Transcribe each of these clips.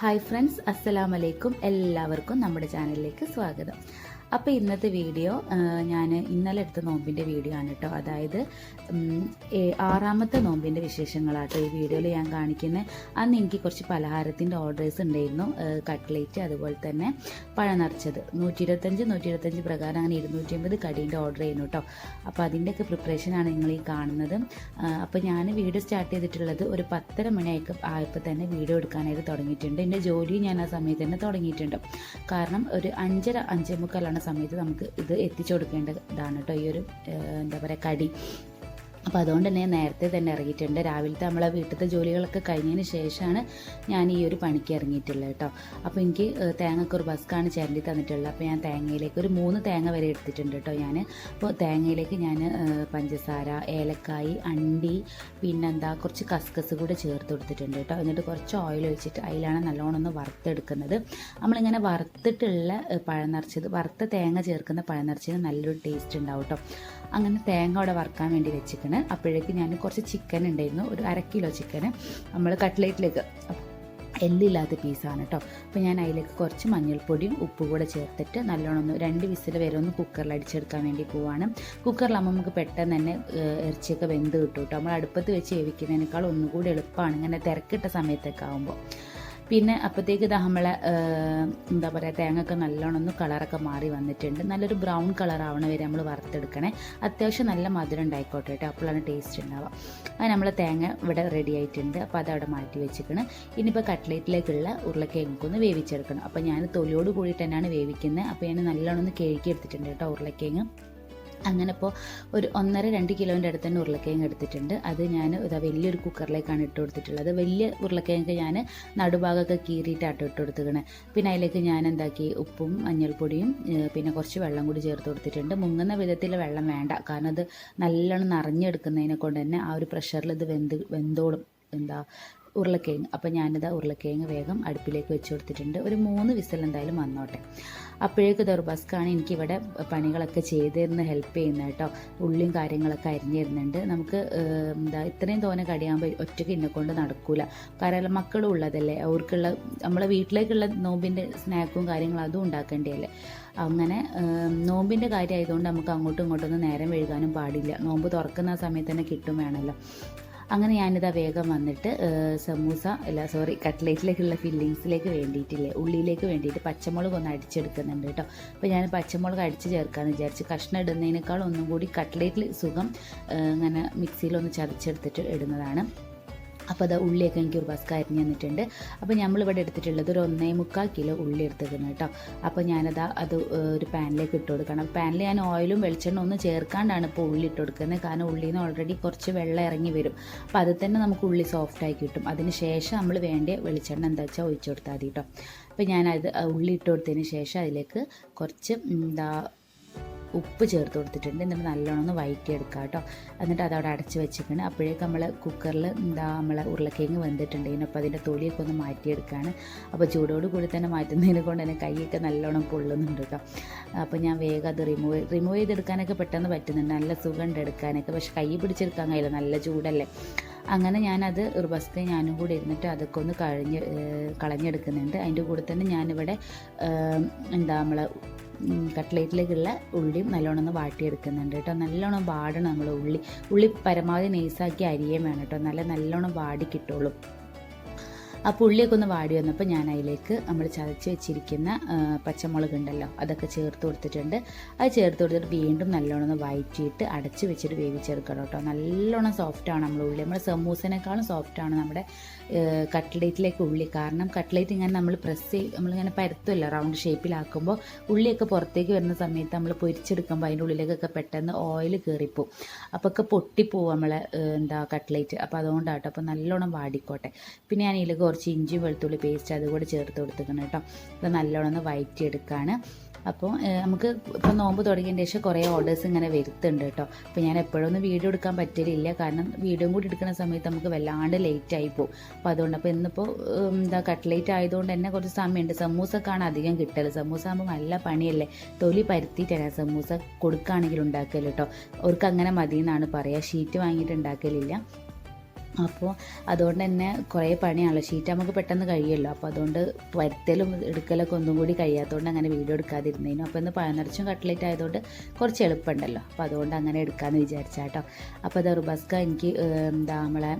Hi friends അസ്സലാമലൈക്കും എല്ലാവർക്കും നമ്മുടെ ചാനലിലേക്ക് സ്വാഗതം. അപ്പോൾ ഇന്നത്തെ വീഡിയോ ഞാൻ ഇന്നലെ എടുത്ത നോമ്പിന്റെ വീഡിയോ ആണ് കേട്ടോ. അതായത് ആറാമത്തെ നോമ്പിന്റെ വിശേഷങ്ങളാട്ടോ ഈ വീഡിയോയിൽ ഞാൻ കാണിക്കുന്നത് അന്ന് എനിക്ക് കുറച്ച് പലഹാരത്തിന്റെ ഓർഡേഴ്സ് ഉണ്ടായിരുന്നു. കട്ട്ലേറ്റ് അതുപോലെ തന്നെ പഴം നിറച്ചത്. നൂറ്റി ഇരുപത്തഞ്ച് നൂറ്റി ഇരുപത്തഞ്ച് പ്രകാരം അങ്ങനെ ഇരുന്നൂറ്റി അമ്പത് കടീന്റെ ഓർഡർ ചെയ്യുന്നു കേട്ടോ. അപ്പോൾ അതിന്റെയൊക്കെ പ്രിപ്പറേഷനാണ് നിങ്ങൾ ഈ കാണുന്നത്. അപ്പോൾ ഞാൻ വീഡിയോ സ്റ്റാർട്ട് ചെയ്തിട്ടുള്ളത് ഒരു പത്തര മണിയൊക്കെ ആയപ്പോൾ തന്നെ വീഡിയോ എടുക്കാനായിട്ട് തുടങ്ങിയിട്ടുണ്ട്. എന്റെ ജോലി ഞാൻ ആ സമയത്ത് തന്നെ തുടങ്ങിയിട്ടുണ്ട്. കാരണം ഒരു അഞ്ചര അഞ്ചേ മുക്കാലാണ് സമയത്ത് നമുക്ക് ഇത് എത്തിച്ചു കൊടുക്കേണ്ടതാണ് കേട്ടോ ഈ ഒരു എന്താ പറയുക കടി. അപ്പോൾ അതുകൊണ്ട് തന്നെ നേരത്തെ തന്നെ ഇറങ്ങിയിട്ടുണ്ട്. രാവിലത്തെ നമ്മളെ വീട്ടിലത്തെ ജോലികളൊക്കെ കഴിഞ്ഞതിന് ശേഷമാണ് ഞാൻ ഈ ഒരു പണിക്ക് ഇറങ്ങിയിട്ടുള്ളത് കേട്ടോ. അപ്പോൾ എനിക്ക് തേങ്ങക്ക് ഒരു ബസ്ക്കാണ് ചിരണ്ടി തന്നിട്ടുള്ളത്. അപ്പോൾ ഞാൻ തേങ്ങയിലേക്ക് ഒരു മൂന്ന് തേങ്ങ വരെ എടുത്തിട്ടുണ്ട് കേട്ടോ ഞാൻ അപ്പോൾ തേങ്ങയിലേക്ക് ഞാൻ പഞ്ചസാര ഏലക്കായി അണ്ടി പിന്നെന്താ കുറച്ച് കസ്കസ് കൂടെ ചേർത്ത് കൊടുത്തിട്ടുണ്ട് കേട്ടോ. എന്നിട്ട് കുറച്ച് ഓയിൽ ഒഴിച്ചിട്ട് അതിലാണ് നല്ലോണം ഒന്ന് വറുത്തെടുക്കുന്നത്. നമ്മളിങ്ങനെ വറുത്തിട്ടുള്ള പഴം നിറച്ചത് വറുത്ത തേങ്ങ ചേർക്കുന്ന പഴം നിറച്ചത് നല്ലൊരു ടേസ്റ്റ് ഉണ്ടാവും കേട്ടോ. അങ്ങനെ തേങ്ങ അവിടെ വറുക്കാൻ വേണ്ടി വെച്ചിക്കണ് അപ്പോഴേക്ക് ഞാൻ കുറച്ച് ചിക്കൻ ഉണ്ടായിരുന്നു. ഒരു അര കിലോ ചിക്കന് നമ്മൾ കട്ട്ലേറ്റിലേക്ക് എല്ലില്ലാത്ത പീസാണ് കേട്ടോ അപ്പോൾ ഞാൻ അതിലേക്ക് കുറച്ച് മഞ്ഞൾപ്പൊടിയും ഉപ്പും കൂടെ ചേർത്തിട്ട് നല്ലോണം ഒന്ന് രണ്ട് വിസിൽ വരെ ഒന്ന് കുക്കറിൽ അടിച്ചെടുക്കാൻ വേണ്ടി പോവാണ്. കുക്കറിലാകുമ്പോൾ നമുക്ക് പെട്ടെന്ന് തന്നെ ഇറച്ചിയൊക്കെ വെന്ത് കിട്ടും കേട്ടോ നമ്മൾ അടുപ്പത്ത് വെച്ച് വേവിക്കുന്നതിനേക്കാൾ ഒന്നുകൂടി എളുപ്പമാണ് ഇങ്ങനെ തിരക്കിട്ട സമയത്തൊക്കെ ആകുമ്പോൾ പിന്നെ അപ്പോഴത്തേക്ക് ഇത് നമ്മളെ എന്താ പറയുക തേങ്ങയൊക്കെ നല്ലോണം ഒന്ന് കളറൊക്കെ മാറി വന്നിട്ടുണ്ട്. നല്ലൊരു ബ്രൗൺ കളർ ആവണ വരെ നമ്മൾ വറുത്തെടുക്കണേ. അത്യാവശ്യം നല്ല മധുരം ഉണ്ടായിക്കോട്ടെ കേട്ടോ. അപ്പോഴാണ് ടേസ്റ്റ് ഉണ്ടാവുക. അത് നമ്മൾ തേങ്ങ ഇവിടെ റെഡി ആയിട്ടുണ്ട്. അപ്പോൾ അതവിടെ മാറ്റി വെച്ചിരിക്കണം. ഇനിയിപ്പോൾ കട്ട്ലേറ്റിലേക്കുള്ള ഉരുളക്കിഴങ്ങൊന്ന് വേവിച്ചെടുക്കണം. അപ്പോൾ ഞാൻ തൊലിയോട് കൂടി തന്നെയാണ് വേവിക്കുന്നത് അപ്പോൾ ഞാൻ നല്ലോണം ഒന്ന് കേഴുക്കി എടുത്തിട്ടുണ്ട് കേട്ടോ ഉരുളക്കിഴങ്ങ്. അങ്ങനെ ഇപ്പോൾ ഒരു ഒന്നര രണ്ട് കിലോന്റെ അടുത്ത് തന്നെ ഉരുളക്കിഴങ്ങ് എടുത്തിട്ടുണ്ട്. അത് ഞാൻ ഇതാ വലിയൊരു കുക്കറിലേക്കാണ് ഇട്ട് കൊടുത്തിട്ടുള്ളത്. വലിയ ഉരുളക്കിഴങ്ങ് ഞാൻ നടുഭാഗമൊക്കെ കീറിയിട്ടാട്ടോ ഇട്ട് കൊടുത്തിരിക്കണേ. പിന്നെ അതിലേക്ക് ഞാൻ എന്താക്കി? ഉപ്പും മഞ്ഞൾപ്പൊടിയും പിന്നെ കുറച്ച് വെള്ളം കൂടി ചേർത്ത് കൊടുത്തിട്ടുണ്ട്. മുങ്ങുന്ന വിധത്തിൽ വെള്ളം വേണ്ട. കാരണം അത് നല്ലോണം നിറഞ്ഞെടുക്കുന്നതിനെ കൊണ്ട് തന്നെ ആ ഒരു പ്രഷറിൽ ഇത് വെന്ത് വെന്തോളും. എന്താ? ഉരുളക്കിഴങ്ങ്. അപ്പോൾ ഞാനിത് ഉരുളക്കിഴങ്ങ് വേഗം അടുപ്പിലേക്ക് വെച്ച് കൊടുത്തിട്ടുണ്ട്. ഒരു മൂന്ന് വിസൽ എന്തായാലും വന്നോട്ടെ. അപ്പോഴേക്ക് ദർബാസ്ക്കാണ് എനിക്കിവിടെ പണികളൊക്കെ ചെയ്ത് തരുന്ന ഹെൽപ്പ് ചെയ്യുന്നത് കേട്ടോ. ഉള്ളിയും കാര്യങ്ങളൊക്കെ അരിഞ്ഞിരുന്നുണ്ട്. നമുക്ക് എന്താ ഇത്രയും തോനെ കടിയാകുമ്പോൾ ഒറ്റയ്ക്ക് എന്നെ കൊണ്ട് നടക്കൂല. കാരണം മക്കളും ഉള്ളതല്ലേ. അവർക്കുള്ള നമ്മളെ വീട്ടിലേക്കുള്ള നോമ്പിന്റെ സ്നാക്കും കാര്യങ്ങളും അതും ഉണ്ടാക്കേണ്ടതല്ലേ അങ്ങനെ നോമ്പിന്റെ കാര്യമായതുകൊണ്ട് നമുക്ക് അങ്ങോട്ടും ഇങ്ങോട്ടൊന്നും നേരം വഴുകാനും പാടില്ല. നോമ്പ് തുറക്കുന്ന സമയത്ത് തന്നെ കിട്ടും വേണമല്ലോ അങ്ങനെ ഞാനിതാ വേഗം വന്നിട്ട് സമൂസ അല്ല സോറി കട്ട്ലേറ്റിലേക്കുള്ള ഫില്ലിങ്സിലേക്ക് വേണ്ടിയിട്ടില്ലേ ഉള്ളിയിലേക്ക് വേണ്ടിയിട്ട് പച്ചമുളക് ഒന്ന് അടിച്ചെടുക്കുന്നുണ്ട് കേട്ടോ. അപ്പോൾ ഞാൻ പച്ചമുളക് അടിച്ച് ചേർക്കാമെന്ന് വിചാരിച്ച് കഷ്ണം ഇടുന്നതിനേക്കാൾ ഒന്നും കൂടി കട്ട്ലേറ്റിൽ സുഖം അങ്ങനെ മിക്സിയിലൊന്ന് ചതച്ചെടുത്തിട്ട് ഇടുന്നതാണ്. അപ്പോൾ അത് ഉള്ളിയൊക്കെ എനിക്ക് ഒരു ബസ്ക അരിഞ്ഞ് തന്നിട്ടുണ്ട്. അപ്പോൾ നമ്മളിവിടെ എടുത്തിട്ടുള്ളത് ഒരു ഒന്നേ മുക്കാൽ കിലോ ഉള്ളി എടുത്തിരുന്നു കേട്ടോ. അപ്പോൾ ഞാനത് അത് ഒരു പാനിലേക്ക് ഇട്ട് കൊടുക്കണം. പാനിൽ ഞാൻ ഓയിലും വെളിച്ചെണ്ണ ഒന്നും ചേർക്കാണ്ടാണ് ഇപ്പോൾ ഉള്ളി ഇട്ട് കൊടുക്കുന്നത്. കാരണം ഉള്ളിയിൽ നിന്ന് ഓൾറെഡി കുറച്ച് വെള്ളം ഇറങ്ങി വരും. അപ്പോൾ അത് തന്നെ നമുക്ക് ഉള്ളി സോഫ്റ്റ് ആയി കിട്ടും. അതിന് ശേഷം നമ്മൾ വേണ്ട വെളിച്ചെണ്ണ എന്താ വെച്ചാൽ ഒഴിച്ചു കൊടുത്താൽ മതി കേട്ടോ. അപ്പോൾ ഞാനത് ഉള്ളി ഇട്ട് കൊടുത്തതിന് ശേഷം അതിലേക്ക് കുറച്ച് എന്താ ഉപ്പ് ചേർത്ത് കൊടുത്തിട്ടുണ്ട്. എന്നിട്ട് നല്ലോണം ഒന്ന് വഴറ്റി എടുക്കുക കേട്ടോ. എന്നിട്ട് അതവിടെ അടച്ച് വെച്ചിരിക്കണം അപ്പോഴേക്ക് നമ്മൾ കുക്കറിൽ എന്താ നമ്മളെ ഉരുളക്കിഴങ്ങ് വെന്തിട്ടുണ്ട്. അപ്പോൾ അതിന്റെ തൊലിയൊക്കെ ഒന്ന് മാറ്റിയെടുക്കുകയാണ്. അപ്പോൾ ചൂടോട് കൂടി തന്നെ മാറ്റുന്നതിനെ കൊണ്ട് തന്നെ കൈയൊക്കെ നല്ലോണം പൊള്ളുന്നുണ്ട് കേട്ടോ. അപ്പോൾ ഞാൻ വേഗം അത് റിമൂവ് റിമൂവ് ചെയ്തെടുക്കാനൊക്കെ പെട്ടെന്ന് പറ്റുന്നുണ്ട്. നല്ല സുഖമുണ്ട് എടുക്കാനൊക്കെ. പക്ഷേ കൈ പിടിച്ചെടുക്കാൻ കഴിയില്ല. നല്ല ചൂടല്ലേ. അങ്ങനെ ഞാനത് ഒരു ബസ്തെ ഞാനും കൂടി ഇരുന്നിട്ട് അതൊക്കെ ഒന്ന് കഴിഞ്ഞ് കളഞ്ഞെടുക്കുന്നുണ്ട്. അതിന്റെ കൂടെ തന്നെ ഞാനിവിടെ എന്താ നമ്മളെ കട്ട്ലേറ്റിലേക്കുള്ള ഉള്ളിയും നല്ലോണം ഒന്ന് വാട്ടിയെടുക്കുന്നുണ്ട് കേട്ടോ. നല്ലോണം വാടണം നമ്മൾ ഉള്ളി. ഉള്ളി പരമാവധി നൈസാക്കി അരിയേം വേണം കേട്ടോ. നല്ല നല്ലോണം വാടി കിട്ടുള്ളൂ. ആ പുള്ളിയൊക്കെ ഒന്ന് വാടി വന്നപ്പോൾ ഞാൻ അതിലേക്ക് നമ്മൾ ചതച്ച് വെച്ചിരിക്കുന്ന പച്ചമുളക് ഉണ്ടല്ലോ അതൊക്കെ ചേർത്ത് കൊടുത്തിട്ടുണ്ട്. അത് ചേർത്ത് കൊടുത്തിട്ട് വീണ്ടും നല്ലോണം ഒന്ന് വയറ്റിയിട്ട് അടച്ച് വെച്ചിട്ട് വേവിച്ചെടുക്കണം കേട്ടോ. നല്ലോണം സോഫ്റ്റാണ് നമ്മൾ ഉള്ളി. നമ്മുടെ സമൂസനേക്കാളും സോഫ്റ്റാണ് നമ്മുടെ കട്ട്ലേറ്റിലേക്ക് ഉള്ളി. കാരണം കട്ട്ലേറ്റ് ഇങ്ങനെ നമ്മൾ പ്രസ് ചെയ്ത് നമ്മളിങ്ങനെ പരത്തുമല്ലോ റൗണ്ട് ഷേപ്പിലാക്കുമ്പോൾ ഉള്ളിയൊക്കെ പുറത്തേക്ക് വരുന്ന സമയത്ത് നമ്മൾ പൊരിച്ചെടുക്കുമ്പോൾ അതിന്റെ ഉള്ളിലേക്കൊക്കെ പെട്ടെന്ന് ഓയിൽ കയറിപ്പോവും അപ്പോൾ ഒക്കെ പൊട്ടിപ്പോവും നമ്മളെ എന്താ കട്ട്ലേറ്റ്. അപ്പോൾ അതുകൊണ്ടാട്ടോ. അപ്പോൾ നല്ലോണം വാടിക്കോട്ടെ. പിന്നെ ഞാൻ ഇതിൽ കുറച്ച് ഇഞ്ചി വെളുത്തുള്ളി പേസ്റ്റ് അതുകൂടെ ചേർത്ത് കൊടുത്തിരിക്കണം കേട്ടോ. അപ്പോൾ നല്ലോണം ഒന്ന് വഴറ്റിയെടുക്കുകയാണ് അപ്പോൾ നമുക്ക് ഇപ്പോൾ നോമ്പ് തുടങ്ങിയതിന് ശേഷം കുറേ ഓർഡേഴ്സ് ഇങ്ങനെ വരുത്തുന്നുണ്ട് കേട്ടോ. അപ്പോൾ ഞാൻ എപ്പോഴൊന്നും വീഡിയോ എടുക്കാൻ പറ്റലില്ല കാരണം വീഡിയോ കൂടി എടുക്കുന്ന സമയത്ത് നമുക്ക് വല്ലാണ്ട് ലേറ്റ് ആയി പോകും. അപ്പോൾ അതുകൊണ്ട് അപ്പോൾ ഇന്നിപ്പോൾ എന്താ കട്ട്ലേറ്റ് ആയതുകൊണ്ട് തന്നെ കുറച്ച് സമയമുണ്ട്. സമൂസക്കാണ് അധികം കിട്ടൽ സമൂസ ആകുമ്പോൾ നല്ല പണിയല്ലേ? തൊലി പരുത്തിയിട്ടാണ് സമൂസ കൊടുക്കുകയാണെങ്കിൽ ഉണ്ടാക്കൽ കേട്ടോ. അവർക്ക് അങ്ങനെ മതി എന്നാണ് പറയുക ഷീറ്റ് വാങ്ങിയിട്ട് ഉണ്ടാക്കലില്ല. അപ്പോൾ അതുകൊണ്ട് തന്നെ കുറേ പണിയാണല്ലോ. ഷീറ്റ് നമുക്ക് പെട്ടെന്ന് കഴിയുമല്ലോ. അപ്പോൾ അതുകൊണ്ട് വരുത്തലും എടുക്കലൊക്കെ ഒന്നും കൂടി കഴിയാത്തതുകൊണ്ട് അങ്ങനെ വീഡിയോ എടുക്കാതിരുന്നതിനും അപ്പോൾ ഇന്ന് പഴനിറച്ചും കട്ട്ലേറ്റ് ആയതുകൊണ്ട് കുറച്ച് എളുപ്പമുണ്ടല്ലോ. അപ്പോൾ അതുകൊണ്ട് അങ്ങനെ എടുക്കാമെന്ന് വിചാരിച്ചാട്ടോ. അപ്പോൾ അത് റുബസ്ക എനിക്ക് എന്താ നമ്മളെ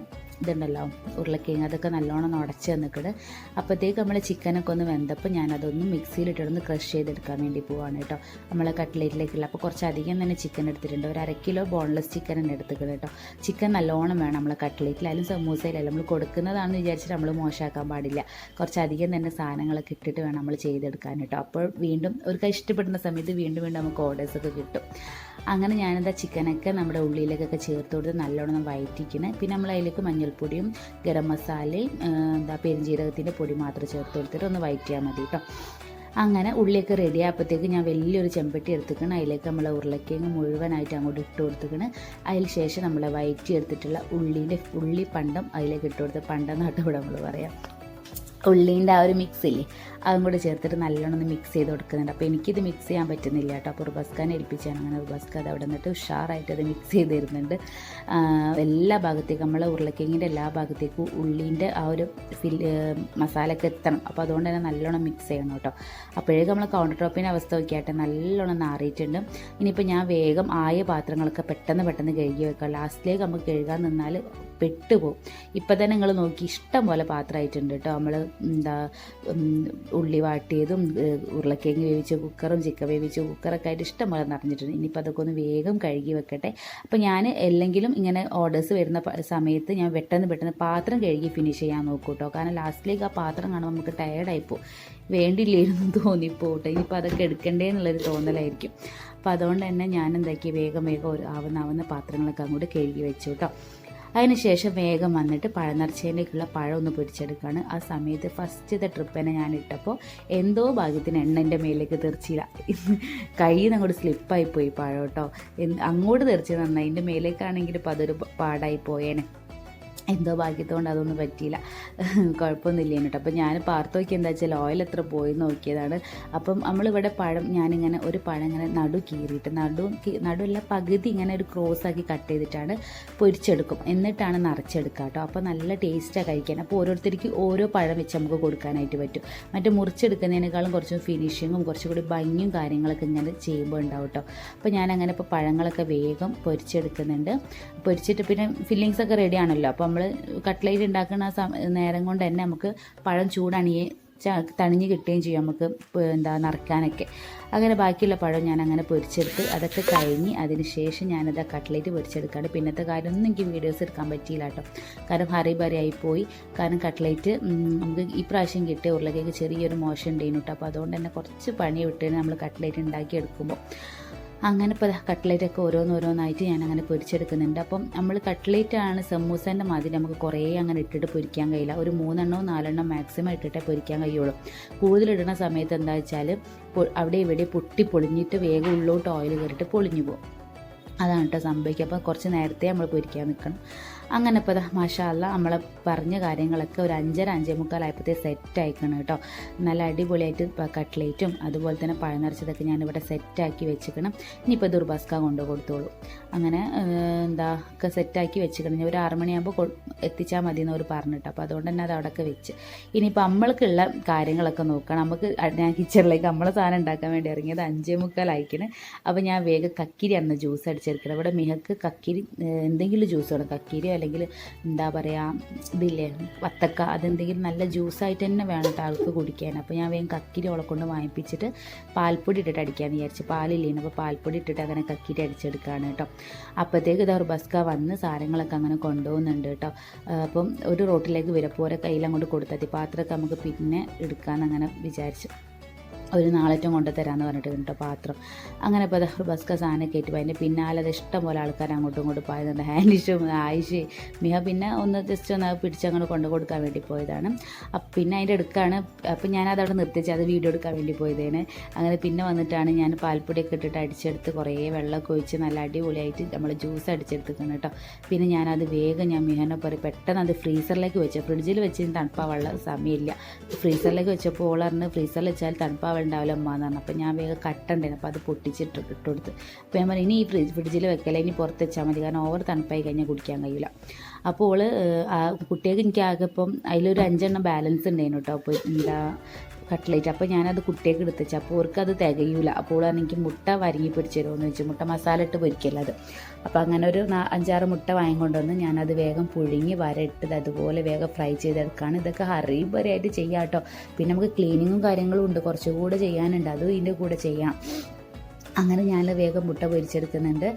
ഇതുണ്ടല്ലോ ഉരുളക്കിഴങ്ങ് അതൊക്കെ നല്ലോണം ഉടച്ച് തന്നിട്ട് അപ്പോഴത്തേക്ക് നമ്മൾ ചിക്കനൊക്കെ ഒന്ന് വെന്തപ്പോൾ ഞാനതൊന്ന് മിക്സിയിലിട്ടൊന്ന് ക്രഷ് ചെയ്തെടുക്കാൻ വേണ്ടി പോവാണ് കേട്ടോ. നമ്മളെ കട്ട്ലേറ്റിലേക്കുള്ള അപ്പോൾ കുറച്ച് അധികം തന്നെ ചിക്കൻ എടുത്തിട്ടുണ്ട്. ഒരു അര കിലോ ബോൺലെസ് ചിക്കൻ തന്നെ എടുത്തിട്ടുണ്ട് കേട്ടോ. ചിക്കൻ നല്ലോണം വേണം നമ്മളെ കട്ട്ലേറ്റിലായാലും സമൂസയിലായാലും നമ്മൾ കൊടുക്കുന്നതാണെന്ന് വിചാരിച്ചിട്ട് നമ്മൾ മോശമാക്കാൻ പാടില്ല. കുറച്ചധികം തന്നെ സാധനങ്ങളൊക്കെ ഇട്ടിട്ട് വേണം നമ്മൾ ചെയ്തെടുക്കാൻ കേട്ടോ. അപ്പോൾ വീണ്ടും ഒരു ഇഷ്ടപ്പെടുന്ന സമയത്ത് വീണ്ടും വീണ്ടും നമുക്ക് ഓർഡേഴ്സൊക്കെ കിട്ടും. അങ്ങനെ ഞാനെന്താ ചിക്കനൊക്കെ നമ്മുടെ ഉള്ളിയിലേക്കൊക്കെ ചേർത്ത് കൊടുത്ത് നല്ലോണം വയറ്റിക്കുന്നത് പിന്നെ നമ്മൾ അതിലേക്ക് മഞ്ഞൾപ്പൊടിയും ഗരം മസാലയും എന്താ പെരുംജീരകത്തിന്റെ പൊടി മാത്രം ചേർത്ത് കൊടുത്തിട്ട് ഒന്ന് വയറ്റിയാൽ മതി കേട്ടോ അങ്ങനെ ഉള്ളിയൊക്കെ റെഡി ആയപ്പോഴത്തേക്ക് ഞാൻ വലിയൊരു ചെമ്പട്ടി എടുത്തിക്കണം അതിലേക്ക് നമ്മളെ ഉരുളക്കിഴങ്ങ് മുഴുവനായിട്ട് അങ്ങോട്ട് ഇട്ട് കൊടുത്തുക്കണ് അതിന് ശേഷം നമ്മളെ വയറ്റി എടുത്തിട്ടുള്ള ഉള്ളീന്റെ ഉള്ളി പണ്ടം അതിലേക്ക് ഇട്ട് കൊടുത്ത് പണ്ടം ഇവിടെ നമ്മൾ പറയാം. ഉള്ളീന്റെ ആ ഒരു മിക്സ് ഇല്ലേ അതും കൂടെ ചേർത്തിട്ട് നല്ലോണം ഒന്ന് മിക്സ് ചെയ്ത് കൊടുക്കുന്നുണ്ട്. അപ്പോൾ എനിക്കിത് മിക്സ് ചെയ്യാൻ പറ്റുന്നില്ല കേട്ടോ. അപ്പോൾ റുബസ്കാനെ ഏൽപ്പിച്ചാണ് അങ്ങനെ റുബസ്ക അത് അവിടെ നിന്നിട്ട് ഉഷാറായിട്ട് അത് മിക്സ് ചെയ്ത് തരുന്നുണ്ട്. എല്ലാ ഭാഗത്തേക്കും നമ്മൾ ഉരുളക്കിഴങ്ങിന്റെ എല്ലാ ഭാഗത്തേക്കും ഉള്ളീന്റെ ആ ഒരു ഫിൽ മസാലയൊക്കെ എത്തണം. അപ്പോൾ അതുകൊണ്ട് തന്നെ നല്ലോണം മിക്സ് ചെയ്യണം കേട്ടോ. അപ്പോഴേക്കും നമ്മൾ കൗണ്ടർ ടോപ്പിന്റെ അവസ്ഥ നോക്കിയാട്ടെ നല്ലോണം നാറിയിട്ടുണ്ട് ഇനിയിപ്പോൾ ഞാൻ വേഗം ആയ പാത്രങ്ങളൊക്കെ പെട്ടെന്ന് പെട്ടെന്ന് കഴുകി വെക്കാം. ലാസ്റ്റിലേക്ക് നമുക്ക് കഴുകാൻ നിന്നാൽ പെട്ടുപോകും ഇപ്പം തന്നെ നിങ്ങൾ നോക്കി ഇഷ്ടം പോലെ പാത്രമായിട്ടുണ്ട് കേട്ടോ നമ്മൾ എന്താ ഉള്ളി വാട്ടിയതും ഉരുളക്കിഴങ്ങ് വേവിച്ച കുക്കറും ചിക്കൻ വേവിച്ച കുക്കറൊക്കെ ആയിട്ട് ഇഷ്ടം പോലെ നിറഞ്ഞിട്ടുണ്ട്. ഇനിയിപ്പോൾ അതൊക്കെ ഒന്ന് വേഗം കഴുകി വെക്കട്ടെ. അപ്പോൾ ഞാൻ എല്ലെങ്കിലും ഇങ്ങനെ ഓർഡേഴ്സ് വരുന്ന സമയത്ത് ഞാൻ പെട്ടെന്ന് പെട്ടെന്ന് പാത്രം കഴുകി ഫിനിഷ് ചെയ്യാൻ നോക്കും കേട്ടോ കാരണം ലാസ്റ്റിലേക്ക് ആ പാത്രം കാണുമ്പോൾ നമുക്ക് ടയേർഡായിപ്പോൾ വേണ്ടിയില്ലായിരുന്നു തോന്നിപ്പോട്ടെ. ഇനിയിപ്പോൾ അതൊക്കെ എടുക്കണ്ടേ എന്നുള്ളൊരു തോന്നലായിരിക്കും. അപ്പോൾ അതുകൊണ്ട് തന്നെ ഞാൻ എന്താക്കി വേഗം വേഗം ആവുന്ന ആവുന്ന പാത്രങ്ങളൊക്കെ അങ്ങോട്ട് കഴുകി വെച്ചു കേട്ടോ അതിനുശേഷം വേഗം വന്നിട്ട് പഴനർച്ചയിലേക്കുള്ള പഴം ഒന്ന് പിടിച്ചെടുക്കുകയാണ് ആ സമയത്ത് ഫസ്റ്റ് ഫസ്റ്റത്തെ ട്രിപ്പ് തന്നെ ഞാൻ ഇട്ടപ്പോൾ എന്തോ ഭാഗ്യത്തിന് എണ്ണ എന്റെ മേലേക്ക് തെറിച്ചില്ല. കയ്യിൽ നിന്ന് അങ്ങോട്ട് സ്ലിപ്പായി പോയി പഴം കേട്ടോ. അങ്ങോട്ട് തെറിച്ച് നന്നായി. എന്റെ മേലേക്കാണെങ്കിൽ ഇപ്പോൾ അതൊരു പാടായി പോയേനെ. എന്തോ ഭാഗ്യത്തോണ്ട് അതൊന്നും പറ്റിയില്ല. കുഴപ്പമൊന്നുമില്ല കേട്ടോ. അപ്പം ഞാൻ പാർത്ത് നോക്കി എന്താ വെച്ചാൽ ഓയിൽ എത്ര പോയി നോക്കിയതാണ്. അപ്പം നമ്മളിവിടെ പഴം ഞാനിങ്ങനെ ഒരു പഴം ഇങ്ങനെ നടു കീറിയിട്ട് നടു നടുവല്ല പകുതി ഇങ്ങനെ ഒരു ക്രോസ് ആക്കി കട്ട് ചെയ്തിട്ടാണ് പൊരിച്ചെടുക്കും. എന്നിട്ടാണ് നിറച്ചെടുക്കുക കേട്ടോ. അപ്പോൾ നല്ല ടേസ്റ്റാണ് കഴിക്കാൻ. അപ്പോൾ ഓരോരുത്തർക്ക് ഓരോ പഴം വെച്ച് നമുക്ക് കൊടുക്കാനായിട്ട് പറ്റും. മറ്റേ മുറിച്ചെടുക്കുന്നതിനേക്കാളും കുറച്ചും ഫിനിഷിങ്ങും കുറച്ചും കൂടി ഭംഗിയും കാര്യങ്ങളൊക്കെ ഇങ്ങനെ ചെയ്യുമ്പോൾ ഉണ്ടാവും കേട്ടോ. അപ്പോൾ ഞാൻ അങ്ങനെ ഇപ്പോൾ പഴങ്ങളൊക്കെ വേഗം പൊരിച്ചെടുക്കുന്നുണ്ട്. പൊരിച്ചിട്ട് പിന്നെ ഫില്ലിങ്സ് ഒക്കെ റെഡിയാണല്ലോ അപ്പോൾ നമ്മൾ കട്ട്ലേറ്റ് ഉണ്ടാക്കുന്ന നേരം കൊണ്ട് തന്നെ നമുക്ക് പഴം ചൂടണിയെ തണിഞ്ഞ് കിട്ടുകയും ചെയ്യും നമുക്ക് എന്താ നിറയ്ക്കാനൊക്കെ. അങ്ങനെ ബാക്കിയുള്ള പഴം ഞാൻ അങ്ങനെ പൊരിച്ചെടുത്ത് അതൊക്കെ കഴിഞ്ഞ് അതിന് ശേഷം ഞാനത് കട്ട്ലേറ്റ് പൊരിച്ചെടുക്കാണ്ട് പിന്നത്തെ കാര്യമൊന്നും എനിക്ക് വീഡിയോസ് എടുക്കാൻ പറ്റിയില്ല കേട്ടോ. കാരണം ഹറി ബറി ആയിപ്പോയി. കാരണം കട്ട്ലേറ്റ് നമുക്ക് ഈ പ്രാവശ്യം കിട്ടിയ ഉരുളക്കേക്ക് ചെറിയൊരു മോശം ഉണ്ടായിരുന്നു കേട്ടോ. അപ്പോൾ അതുകൊണ്ട് തന്നെ കുറച്ച് പണി വിട്ട് നമ്മൾ കട്ട്ലേറ്റ് ഉണ്ടാക്കി എടുക്കുമ്പോൾ അങ്ങനെ ഇപ്പോൾ കട്ട്ലേറ്റൊക്കെ ഓരോന്നോരോന്നായിട്ട് ഞാൻ അങ്ങനെ പൊരിച്ചെടുക്കുന്നുണ്ട്. അപ്പം നമ്മൾ കട്ട്ലേറ്റ് ആണ് സമൂസേന്റെ മാതിരി നമുക്ക് കുറേ അങ്ങനെ ഇട്ടിട്ട് പൊരിക്കാൻ കഴിയില്ല. ഒരു മൂന്നെണ്ണോ നാലെണ്ണോ മാക്സിമം ഇട്ടിട്ടേ പൊരിക്കാൻ കഴിയുള്ളൂ. കൂടുതലിടുന്ന സമയത്ത് എന്താ വെച്ചാൽ അവിടെ ഇവിടെ പൊട്ടി പൊളിഞ്ഞിട്ട് വേഗം ഉള്ളോട്ട് ഓയിൽ കയറിയിട്ട് പൊളിഞ്ഞു പോകും. അതാണ് കേട്ടോ സംഭവിക്കുക. അപ്പോൾ കുറച്ച് നേരത്തെ നമ്മൾ പൊരിക്കാൻ നിൽക്കണം അങ്ങനെ ഇപ്പോൾ മാഷാല്ല നമ്മൾ പറഞ്ഞ കാര്യങ്ങളൊക്കെ ഒരു അഞ്ചര അഞ്ചേ മുക്കാലായപ്പോഴത്തെ സെറ്റ് ആയിക്കണം കേട്ടോ. നല്ല അടിപൊളിയായിട്ട് കട്ട്ലേറ്റും അതുപോലെ തന്നെ പഴനിറച്ചതൊക്കെ ഞാനിവിടെ സെറ്റാക്കി വെച്ചിക്കണം. ഇനിയിപ്പോൾ ദുർബാസ്ക കൊണ്ട് കൊടുത്തോളൂ. അങ്ങനെ എന്താ ഒക്കെ സെറ്റാക്കി വെച്ചിക്കണം. ഒരു ആറ് മണിയാകുമ്പോൾ എത്തിച്ചാൽ മതി എന്ന് അവർ പറഞ്ഞിട്ട്. അപ്പോൾ അതുകൊണ്ട് തന്നെ അത് അവിടെയൊക്കെ വെച്ച്. ഇനിയിപ്പോൾ നമ്മൾക്കുള്ള കാര്യങ്ങളൊക്കെ നോക്കണം. നമുക്ക് ഞാൻ കിച്ചണിലേക്ക് നമ്മളെ സാധനം ഉണ്ടാക്കാൻ വേണ്ടി ഇറങ്ങിയത് അഞ്ചേ മുക്കാലായിക്കണ്. അപ്പോൾ ഞാൻ വേഗം കക്കിരി അന്ന് ജ്യൂസ് അടിച്ചെടുക്കണം ഇവിടെ മിഹക്ക് കക്കിരി എന്തെങ്കിലും ജ്യൂസ് വേണം. കക്കിരിയോ അല്ലെങ്കിൽ എന്താ പറയുക ഇതില്ലേ വത്തക്ക അതെന്തെങ്കിലും നല്ല ജ്യൂസായിട്ട് തന്നെ വേണം കേട്ടോ ആൾക്ക് കുടിക്കാൻ. അപ്പോൾ ഞാൻ വേഗം കക്കിരി ഉളക്കൊണ്ട് കൊണ്ട് വാങ്ങിപ്പിച്ചിട്ട് പാൽപ്പൊടി ഇട്ടിട്ട് അടിക്കാമെന്ന് വിചാരിച്ചു. പാലില്ലേനു അപ്പോൾ പാൽപ്പൊടി ഇട്ടിട്ട് അങ്ങനെ കക്കിരി അടിച്ചെടുക്കുകയാണ് കേട്ടോ. അപ്പോഴത്തേക്ക് ഇതാ ബസ്ക വന്ന് സാധനങ്ങളൊക്കെ അങ്ങനെ കൊണ്ടുപോകുന്നുണ്ട് കേട്ടോ. അപ്പം ഒരു റോട്ടിലേക്ക് വിരപ്പോരെ കയ്യിൽ അങ്ങോട്ട് കൊടുത്താൽ മതി. പാത്രമൊക്കെ നമുക്ക് പിന്നെ എടുക്കാമെന്ന് അങ്ങനെ വിചാരിച്ചു. ഒരു നാളേറ്റം കൊണ്ട് തരാമെന്ന് പറഞ്ഞിട്ട് കേട്ടോ പാത്രം. അങ്ങനെ ഇപ്പോൾ ബസ്ക സാധനം കയറ്റി അതിന്റെ പിന്നാലെ അത് ഇഷ്ടം പോലെ ആൾക്കാർ അങ്ങോട്ടും ഇങ്ങോട്ടും പോയതുണ്ട് ഹാനിഷും ആയിഷ് മിഹ പിന്നെ ഒന്ന് ജസ്റ്റ് ഒന്ന് പിടിച്ചങ്ങോട്ട് കൊണ്ടു കൊടുക്കാൻ വേണ്ടി പോയതാണ്. അപ്പം പിന്നെ അതിന്റെ എടുക്കാണ് അപ്പം ഞാനത് അവിടെ നിർത്തിച്ച് അത് വീഡിയോ എടുക്കാൻ വേണ്ടി പോയതാണ് അങ്ങനെ പിന്നെ വന്നിട്ടാണ് ഞാൻ പാൽപ്പൊടിയൊക്കെ ഇട്ടിട്ട് അടിച്ചെടുത്ത് കുറേ വെള്ളമൊക്കെ ഒഴിച്ച് നല്ല അടിപൊളിയായിട്ട് നമ്മൾ ജ്യൂസ് അടിച്ചെടുത്തിക്കണം കേട്ടോ. പിന്നെ ഞാനത് വേഗം ഞാൻ മിഹനെ പറയും പെട്ടെന്ന് അത് ഫ്രീസറിലേക്ക് വെച്ചു. ഫ്രിഡ്ജിൽ വെച്ച് തണുപ്പാ വെള്ളം സമയമില്ല. ഫ്രീസറിലേക്ക് വെച്ചപ്പോൾ ഓളറിന് ഫ്രീസറിൽ വെച്ചാൽ ഉണ്ടാവില്ല അമ്മ എന്ന് പറഞ്ഞു. അപ്പോൾ ഞാൻ വേഗം കട്ടുണ്ടായിരുന്നു അപ്പോൾ അത് പൊട്ടിച്ചിട്ട് ഇട്ട് കൊടുത്ത്. അപ്പോൾ ഞാൻ പറഞ്ഞു ഇനി ഈ ഫ്രിഡ്ജ് ഫ്രിഡ്ജിൽ വെക്കല ഇനി പുറത്ത് വെച്ചാൽ മതി. കാരണം ഓവർ തണുപ്പായി കഴിഞ്ഞാൽ കുടിക്കാൻ കഴിയില്ല അപ്പോൾ ആ കുട്ടികൾക്ക് എനിക്ക് ആകെ ഇപ്പം അതിലൊരു അഞ്ചെണ്ണം ബാലൻസ് ഉണ്ടായിരുന്നു കേട്ടോ. അപ്പോൾ എന്താ കട്ട്ലേറ്റ്. അപ്പോൾ ഞാനത് കുട്ടിയൊക്കെ എടുത്തുവെച്ചു. അപ്പോൾ അവർക്ക് അത് തികയൂല. അപ്പോൾ മുട്ട വരങ്ങി പൊരിച്ചു തരുമോ വെച്ചു മുട്ട മസാല ഇട്ട് പൊരിക്കല്ല അത്? അപ്പോൾ അങ്ങനെ ഒരു അഞ്ചാറ് മുട്ട വാങ്ങിക്കൊണ്ടുവന്ന് ഞാനത് വേഗം പുഴുങ്ങി വരട്ടത് അതുപോലെ വേഗം ഫ്രൈ ചെയ്തെടുക്കുകയാണ് ഇതൊക്കെ ഹറിബറിയായിട്ട് ചെയ്യാം കേട്ടോ. പിന്നെ നമുക്ക് ക്ലീനിങ്ങും കാര്യങ്ങളും ഉണ്ട്. കുറച്ചുകൂടെ ചെയ്യാനുണ്ട്. അതും ഇതിന്റെ കൂടെ ചെയ്യാം. അങ്ങനെ ഞാൻ വേഗം മുട്ട പൊരിച്ചെടുക്കുന്നുണ്ട്.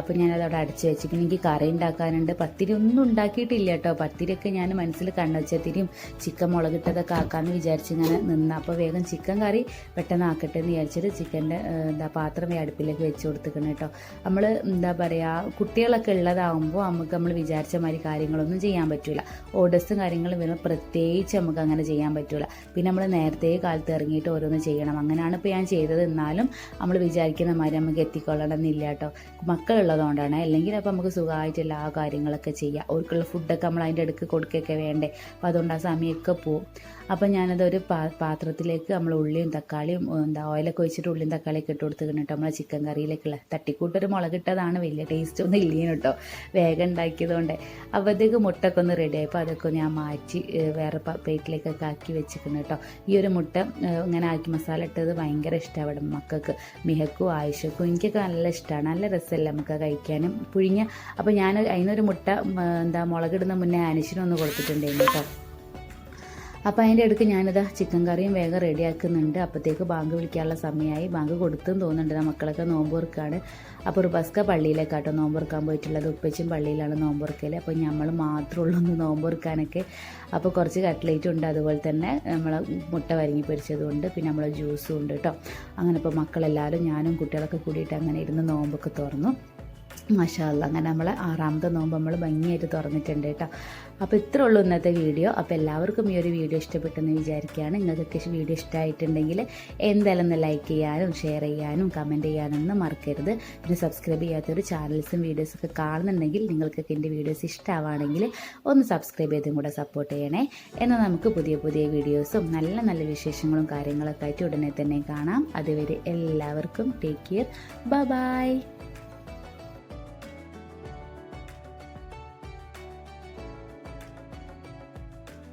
അപ്പോൾ ഞാനത് അവിടെ അടച്ച് വെച്ച് പിന്നെ എനിക്ക് കറി ഉണ്ടാക്കാനുണ്ട്. പത്തിരി ഒന്നും ഉണ്ടാക്കിയിട്ടില്ല കേട്ടോ. പത്തിരിയൊക്കെ ഞാൻ മനസ്സിൽ കണ്ണച്ചത്തിരിയും ചിക്കൻ മുളകിട്ടതൊക്കെ ആക്കാമെന്ന് വിചാരിച്ച് ഇങ്ങനെ നിന്ന്. അപ്പോൾ വേഗം ചിക്കൻ കറി പെട്ടെന്ന് ആക്കട്ടെ എന്ന് വിചാരിച്ചിട്ട് ചിക്കന്റെ എന്താ പാത്രം അടുപ്പിലേക്ക് വെച്ച് കൊടുത്തിക്കണം കേട്ടോ. നമ്മൾ എന്താ പറയുക കുട്ടികളൊക്കെ ഉള്ളതാകുമ്പോൾ നമുക്ക് നമ്മൾ വിചാരിച്ച മാതിരി കാര്യങ്ങളൊന്നും ചെയ്യാൻ പറ്റില്ല ഓർഡേഴ്സും കാര്യങ്ങളും വരുമ്പോൾ പ്രത്യേകിച്ച് നമുക്ക് അങ്ങനെ ചെയ്യാൻ പറ്റില്ല പിന്നെ നമ്മൾ നേരത്തെ കാലത്ത് ഇറങ്ങിയിട്ട് ഓരോന്ന് ചെയ്യണം. അങ്ങനെയാണ് ഇപ്പോൾ ഞാൻ ചെയ്തത്. എന്നാലും നമ്മൾ വിചാരിക്കുന്ന മാതിരി നമുക്ക് എത്തിക്കൊള്ളണം എന്നില്ല കേട്ടോ. മക്കളുള്ളതുകൊണ്ടാണ്. അല്ലെങ്കിൽ അപ്പോൾ നമുക്ക് സുഖമായിട്ട് എല്ലാ കാര്യങ്ങളൊക്കെ ചെയ്യാം. അവർക്കുള്ള ഫുഡൊക്കെ നമ്മൾ അതിന്റെ അടുക്ക് കൊടുക്കുകയൊക്കെ വേണ്ടേ. അപ്പോൾ അതുകൊണ്ട് ആ സമയമൊക്കെ പോവും. അപ്പോൾ ഞാനതൊരു പാ പാത്രത്തിലേക്ക് നമ്മൾ ഉള്ളിയും തക്കാളിയും എന്താ ഓയിലൊക്കെ ഒഴിച്ചിട്ട് ഉള്ളിയും തക്കാളിയൊക്കെ ഇട്ട് കൊടുത്ത് കേട്ടോ. നമ്മളെ ചിക്കൻ കറിയിലേക്കുള്ള. തട്ടിക്കൂട്ടൊരു മുളക് ഇട്ടതാണ് വലിയ ടേസ്റ്റ് ഒന്നും ഇല്ലേനു കേട്ടോ. വേഗം ഉണ്ടാക്കിയതുകൊണ്ട്. അപ്പോഴത്തേക്ക് മുട്ടൊക്കെ ഒന്ന് റെഡി ആയപ്പോൾ അതൊക്കെ ഞാൻ മാറ്റി വേറെ പ്ലേറ്റിലേക്കൊക്കെ ആക്കി വെച്ചിരിക്കുന്നു കേട്ടോ. ഈ ഒരു മുട്ട ഇങ്ങനെ ആക്കി മസാല ഇട്ടത് ഭയങ്കര ഇഷ്ടമാണ് മക്കൾക്ക്. മിഹക്കും ആയിഷക്കും എനിക്കൊക്കെ നല്ല ഇഷ്ടമാണ് നല്ല രസമല്ലേ നമുക്ക് കഴിക്കാനും. പുഴിഞ്ഞ അപ്പോൾ ഞാൻ അതിനൊരു മുട്ട എന്താ മുളകിടുന്ന മുന്നേ അനിശിനൊന്ന് കൊടുത്തിട്ടുണ്ടായിരുന്നു കേട്ടോ. അപ്പോൾ അതിന്റെ അടുക്ക് ഞാനിതാ ചിക്കൻ കറിയും വേഗം റെഡിയാക്കുന്നുണ്ട്. അപ്പോഴത്തേക്ക് ബാങ്ക് വിളിക്കാനുള്ള സമയമായി. ബാങ്ക് കൊടുത്തും തോന്നുന്നുണ്ട്. മക്കളൊക്കെ നോമ്പ് തുറക്കാണ് അപ്പോൾ ഒരു ബസ്ക പള്ളിയിലേക്കാട്ടോ നോമ്പ് തുറക്കാൻ പോയിട്ടുള്ളത്. ഉപ്പച്ചും പള്ളിയിലാണ് നോമ്പ് തുറക്കൽ അപ്പോൾ നമ്മൾ മാത്രമേ ഉള്ളൂ ഒന്ന് നോമ്പ് തുറക്കാനൊക്കെ അപ്പോൾ കുറച്ച് കട്ട്ലേറ്റും ഉണ്ട്. അതുപോലെ തന്നെ നമ്മൾ മുട്ട വരങ്ങി പൊരിച്ചതുകൊണ്ട് പിന്നെ നമ്മൾ ജ്യൂസും ഉണ്ട് കേട്ടോ അങ്ങനെ ഇപ്പോൾ മക്കളെല്ലാവരും ഞാനും കുട്ടികളൊക്കെ കൂടിയിട്ട് അങ്ങനെ ഇരുന്ന് നോമ്പൊക്കെ തുറന്നു. മാഷാല്ല അങ്ങനെ നമ്മൾ ആറാമത്തെ നോമ്പ് നമ്മൾ ഭംഗിയായിട്ട് തുറന്നിട്ടുണ്ട് കേട്ടോ. അപ്പോൾ ഇത്രേ ഉള്ളൂ ഇന്നത്തെ വീഡിയോ. അപ്പോൾ എല്ലാവർക്കും ഈ ഒരു വീഡിയോ ഇഷ്ടപ്പെട്ടെന്ന് വിചാരിക്കുകയാണ്. നിങ്ങൾക്കൊക്കെ വീഡിയോ ഇഷ്ടമായിട്ടുണ്ടെങ്കിൽ എന്തായാലും ഒന്ന് ലൈക്ക് ചെയ്യാനും ഷെയർ ചെയ്യാനും കമന്റ് ചെയ്യാനൊന്നും മറക്കരുത്. പിന്നെ സബ്സ്ക്രൈബ് ചെയ്യാത്തൊരു ചാനൽസും വീഡിയോസൊക്കെ കാണുന്നുണ്ടെങ്കിൽ നിങ്ങൾക്കൊക്കെ എന്റെ വീഡിയോസ് ഇഷ്ടമാണെങ്കിൽ ഒന്ന് സബ്സ്ക്രൈബ് ചെയ്തും കൂടെ സപ്പോർട്ട് ചെയ്യണേ. എന്നാൽ നമുക്ക് പുതിയ പുതിയ വീഡിയോസും നല്ല നല്ല വിശേഷങ്ങളും കാര്യങ്ങളൊക്കെ ആയിട്ട് ഉടനെ തന്നെ കാണാം. അതുവരെ എല്ലാവർക്കും ടേക്ക് കെയർ ബൈ